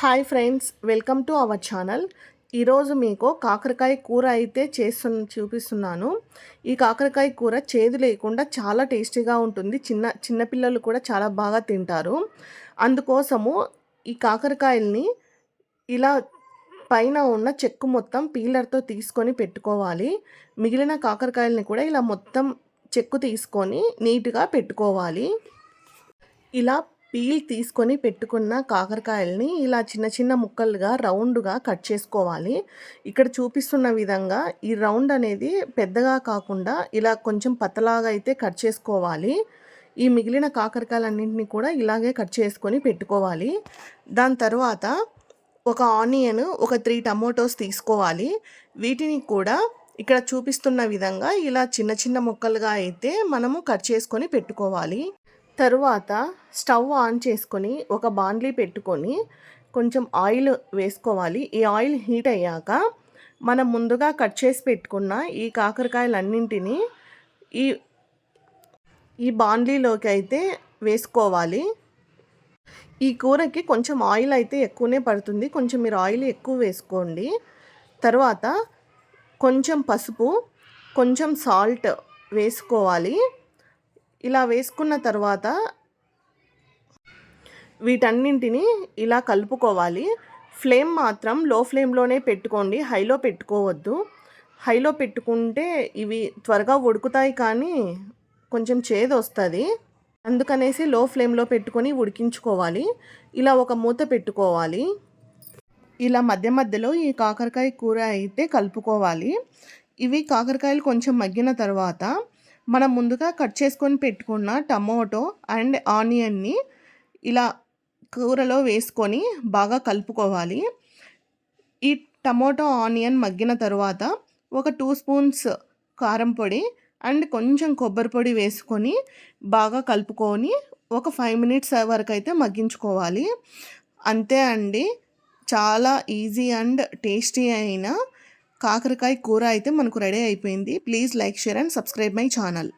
Hi friends welcome to our channel. ఈరోజు మీకు కాకరకాయ కూర అయితే చేస్తు చూపిస్తున్నాను. ఈ కాకరకాయ కూర చేదు లేకుండా చాలా టేస్టీగా ఉంటుంది. చిన్న చిన్నపిల్లలు కూడా చాలా బాగా తింటారు. అందుకోసము ఈ కాకరకాయల్ని ఇలా పైన ఉన్న చెక్కు మొత్తం పీలర్తో తీసుకొని పెట్టుకోవాలి. మిగిలిన కాకరకాయలని కూడా ఇలా మొత్తం చెక్కు తీసుకొని నీట్గా పెట్టుకోవాలి. ఇలా పీల్ తీసుకొని పెట్టుకున్న కాకరకాయల్ని ఇలా చిన్న చిన్న ముక్కలుగా రౌండ్గా కట్ చేసుకోవాలి. ఇక్కడ చూపిస్తున్న విధంగా ఈ రౌండ్ అనేది పెద్దగా కాకుండా ఇలా కొంచెం పతలాగా అయితే కట్ చేసుకోవాలి. ఈ మిగిలిన కాకరకాయలన్నింటినీ కూడా ఇలాగే కట్ చేసుకొని పెట్టుకోవాలి. దాని తర్వాత ఒక ఆనియన్ ఒక త్రీ టమోటోస్ తీసుకోవాలి. వీటిని కూడా ఇక్కడ చూపిస్తున్న విధంగా ఇలా చిన్న చిన్న ముక్కలుగా అయితే మనము కట్ చేసుకొని పెట్టుకోవాలి. తరువాత స్టవ్ ఆన్ చేసుకొని ఒక బాండ్లీ పెట్టుకొని కొంచెం ఆయిల్ వేసుకోవాలి. ఈ ఆయిల్ హీట్ అయ్యాక మనం ముందుగా కట్ చేసి పెట్టుకున్న ఈ కాకరకాయలన్నింటినీ ఈ ఈ బాండ్లీలోకి అయితే వేసుకోవాలి. ఈ కూరకి కొంచెం ఆయిల్ అయితే ఎక్కువనే పడుతుంది. కొంచెం మీరు ఆయిల్ ఎక్కువ వేసుకోండి. తర్వాత కొంచెం పసుపు కొంచెం సాల్ట్ వేసుకోవాలి. ఇలా వేసుకున్న తర్వాత వీటన్నింటిని ఇలా కలుపుకోవాలి. ఫ్లేమ్ మాత్రం లో ఫ్లేమ్లోనే పెట్టుకోండి. హైలో పెట్టుకోవద్దు. హైలో పెట్టుకుంటే ఇవి త్వరగా ఉడుకుతాయి కానీ కొంచెం చేదు వస్తుంది అందుకనేసి లో ఫ్లేమ్లో పెట్టుకొని ఉడికించుకోవాలి. ఇలా ఒక మూత పెట్టుకోవాలి. ఇలా మధ్య మధ్యలో ఈ కాకరకాయ కూర అయితే కలుపుకోవాలి. ఇవి కాకరకాయలు కొంచెం మగ్గిన తర్వాత మనం ముందుగా కట్ చేసుకొని పెట్టుకున్న టమోటో అండ్ ఆనియన్ని ఇలా కూరలో వేసుకొని బాగా కలుపుకోవాలి. ఈ టమోటో ఆనియన్ మగ్గిన తర్వాత ఒక టూ స్పూన్స్ కారం పొడి అండ్ కొంచెం కొబ్బరి పొడి వేసుకొని బాగా కలుపుకొని ఒక ఫైవ్ మినిట్స్ వరకు అయితే మగ్గించుకోవాలి. అంతే అండి. చాలా ఈజీ అండ్ టేస్టీ అయిన కాకరకాయ కూర అయితే మనకు రెడీ అయిపోయింది. Please like share and subscribe my channel.